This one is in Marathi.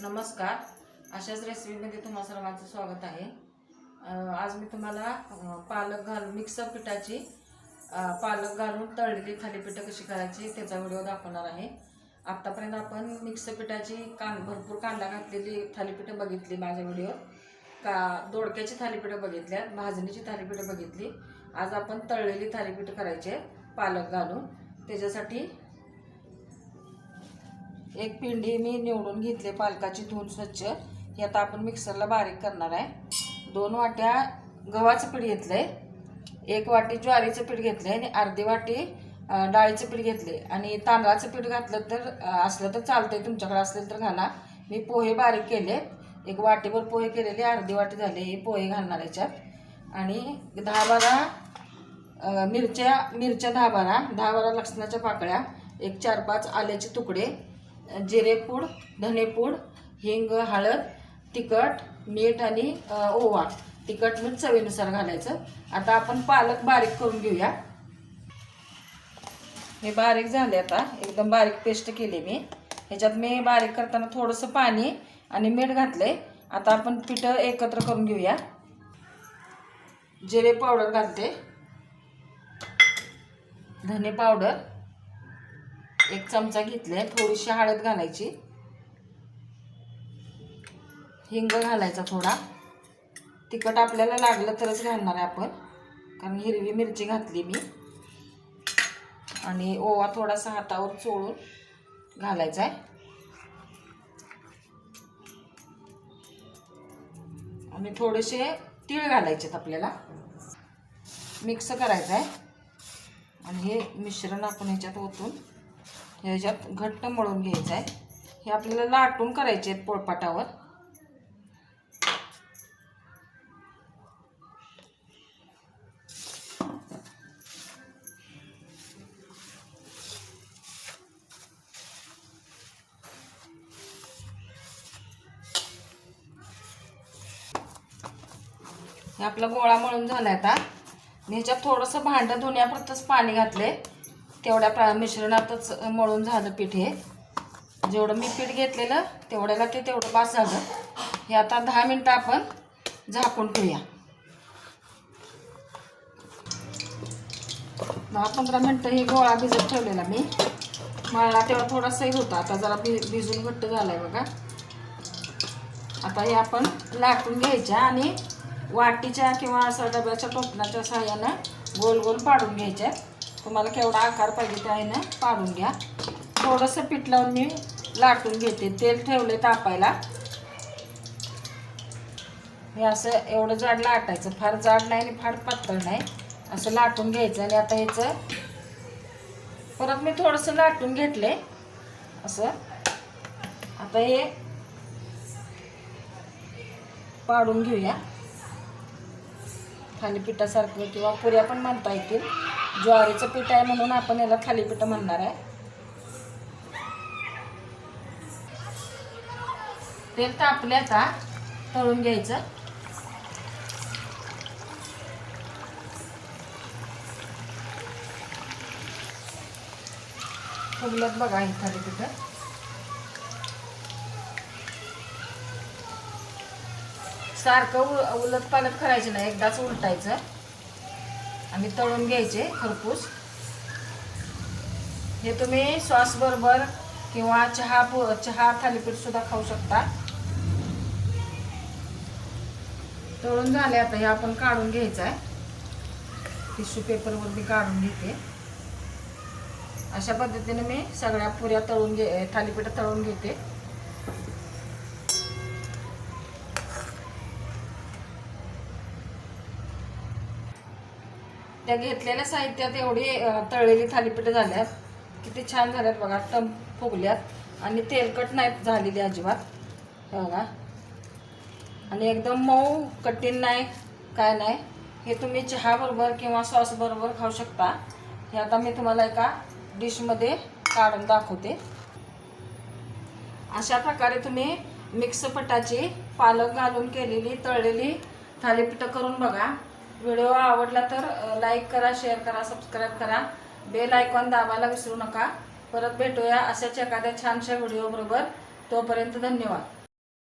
नमस्कार. अशाच रेसिपीमध्ये तुम्हा सर्वांचं स्वागत आहे. आज मी तुम्हाला पालक घालून मिक्स पिठाची पालक घालून तळलेली थालीपीठं कशी करायची त्याचा व्हिडिओ दाखवणार आहे. आत्तापर्यंत आपण मिक्स पिठाची कान भरपूर कांदा घातलेली थालीपीठं बघितली माझ्या व्हिडिओत. का दोडक्याची थालीपीठं बघितल्यात भाजणीची थालीपीठं बघितली. आज आपण तळलेली थालीपीठं करायची आहेत, पालक घालून. त्याच्यासाठी एक पिंडी मी निवडून घेतली पालकाची धुवून स्वच्छ. ही आता आपण मिक्सरला बारीक करणार आहे. दोन वाट्या गव्हाचं पीठ घेतलंय. एक वाटी ज्वारीचं पीठ घेतलंय आणि अर्धी वाटी डाळीचं पीठ घेतले आणि तांदळाचं पीठ घातलं तर असलं तर चालतंय तुमच्याकडे असेल तर घाला. मी पोहे बारीक केले एक वाटीभर पोहे केलेले अर्धी वाटी झाले हे पोहे घालणार याच्यात. आणि दहा बारा मिरच्या मिरच्या दहा बारा दहा बारा लसणाच्या पाकळ्या एक चार पाच आल्याचे तुकडे जिरेपूड धनेपूड हिंग हळद तिखट मीठ आणि ओवा. तिखट मीठ चवीनुसार घालायचं. आता आपण पालक बारीक करून घेऊया. हे बारीक झाले आता. एकदम बारीक पेस्ट केली मी. ह्याच्यात मी बारीक करताना थोडंसं पाणी आणि मीठ घातलंय. आता आपण पिठं एकत्र करून घेऊया. जिरे पावडर घालते. धने पावडर. एक चमचा घेतले थोडीशी हळद घालायची. हिंग घालायचा थोडा. तिखट आपल्याला लागलं तरच घालणार आहे आपण. कारण हिरवी मिरची घातली मी. आणि ओवा थोडासा हातावर चोळून घालायचा आहे. आणि थोडेसे तीळ घालायचेत आपल्याला. मिक्स करायचं आहे. आणि हे मिश्रण आपण ह्याच्यात ओतून ह्याच्यात घट्ट मळून घ्यायचं आहे. हे आपल्याला लाटून करायचे आहेत पोळपाटावर. हे आपला गोळा मळून झाला आता. ह्याच्यात थोडंसं भांडं धुण्यापुरतंच पाणी घातले तेवढ्या प्रा मिश्रणातच मळून झालं पीठ हे. जेवढं मी पीठ घेतलेलं तेवढ्याला ते तेवढं बास झालं. हे आता दहा मिनटं आपण झाकून ठेवूया. दहा पंधरा मिनटं हे गोळा भिजत ठेवलेला मी. मळला तेव्हा थोडा सैल होता. आता जरा भि भिजून घट्ट झाला आहे बघा. आता हे आपण लाटून घ्यायच्या आणि वाटीच्या किंवा असं डब्याच्या टोपणाच्या सहाय्यानं गोल गोल पाडून घ्यायच्या. तुम्हाला केवढा आकार पाहिजे त्या ना पाडून घ्या. थोडंसं पीठ लावून मी लाटून घेते. तेल ठेवले तापायला. हे असं एवढं जाड लाटायचं. फार जाड नाही आणि फार पातळ नाही. असं लाटून घ्यायचं आणि आता ह्याचं परत मी थोडंसं लाटून घेतले असं. आता हे पाडून घेऊया. थालीपीठासारखं किंवा पुऱ्या पण म्हणता येतील. ज्वारीचं पीठ आहे म्हणून आपण याला थालीपीठ म्हणणार आहे. तेल तापले आता तळून घ्यायचं. फुगल्यात बघा ही थालीपीठ. सारखं उलट पालट करायचं नाही एकदाच उलटायचं. आणि तळून घ्यायचे खरपूस. हे तुम्ही सॉस बरोबर किंवा चहा पु चहा थालीपीठ सुद्धा खाऊ शकता. तळून झाले आता हे आपण काढून घ्यायचं आहे टिश्यू पेपरवर मी काढून घेते. अशा पद्धतीने मी सगळ्या पुऱ्या तळून घे थालीपीठ तळून घेते. त्या घेतलेल्या साहित्यात एवढी तळलेली थालीपीठं झाल्यात. किती छान झाल्यात बघा टम फुगल्यात. आणि तेलकट नाही झालेली अजिबात. बघा. आणि एकदम मऊ कठीण नाही काय नाही. हे तुम्ही चहाबरोबर किंवा सॉसबरोबर खाऊ शकता. हे आता मी तुम्हाला एका डिशमध्ये काढून दाखवते. अशा प्रकारे तुम्ही मिक्सपटाची पालक घालून केलेली तळलेली थालीपीठं करून बघा. व्हिडिओ आवडला तर लाईक करा शेअर करा सबस्क्राईब करा. बेल आयकॉन दाबायला विसरू नका. परत भेटूया अशाच एखाद्या छानशा व्हिडिओबरोबर तोपर्यंत धन्यवाद.